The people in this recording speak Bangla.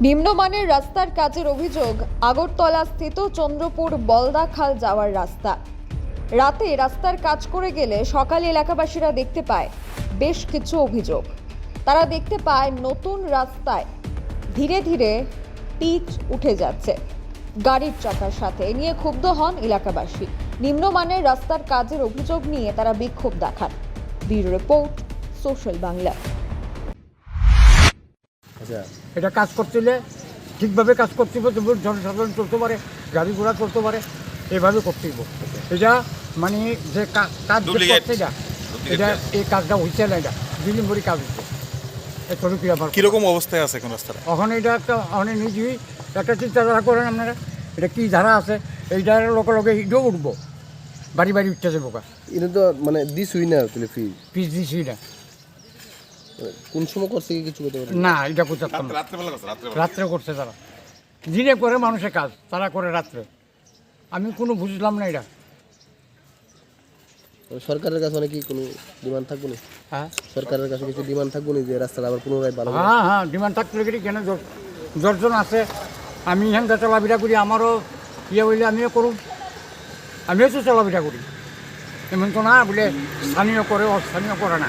নিম্নমানের রাস্তার কাজের অভিযোগ, আগরতলা স্থিত চন্দ্রপুর বলদাখাল যাওয়ার রাস্তা। রাতে রাস্তার কাজ করে গেলে সকালে এলাকাবাসীরা দেখতে পায়, বেশ কিছু অভিযোগ। তারা দেখতে পায়, নতুন রাস্তায় ধীরে ধীরে পিচ উঠে যাচ্ছে। গাড়ির চাকার সাথে। নিয়ে ক্ষুব্ধ হন এলাকাবাসী। নিম্নমানের রাস্তার কাজের অভিযোগ নিয়ে তারা বিক্ষোভ দেখান। Bureau report, social Bangla. এটা কাজ করতে হলে ঠিকভাবে কাজ করতে হবে তবু জনসাধারণ চলতে পারে গাড়ি ঘোড়া চলতে পারে এভাবে করতে হবে। এটা মানে যে কাজ. করছে এটা এটা এই কাজটা হচ্ছে না এটা দুই দিন করে কাজ হচ্ছে কীরকম অবস্থায় আছে এখন রাস্তাটা? ওখানে এটা একটা ওখানে নিজেই একটা চিন্তাধারা করেন আপনারা এটা কি ধারা আছে এই এইটার লোকে লোকে ইটেও উঠবো বাড়ি বাড়ি উঠতে যাব কা এটা তো মানে দিছুই না তুলে ফি পিস দিছি না। কোন সময় করছে কি কিছু করতে পারে? না এটা করছে রাত্রেবেলা রাত্রে করছে তারা। দিনে করে মানুষের কাজ তারা করে রাত্রে। আমি কোনো বুঝলাম না এটা। সরকারের কাছে মানে কি কোনো ডিমান্ড থাকব না হ্যাঁ? সরকারের কাছে কিছু ডিমান্ড থাকব না যে রাস্তাটা আবার পুনরায় ভালো হ্যাঁ হ্যাঁ ডিমান্ড থাকতে গেলে কেন জ- দশজন আছে? আমি এখানটা চলাফেরা করি আমারও ইয়ে হইলে আমিও করুন আমিও তো চলাফেরা করি। এমন তো না বলে স্থানীয় করে অস্থানীয় করে না।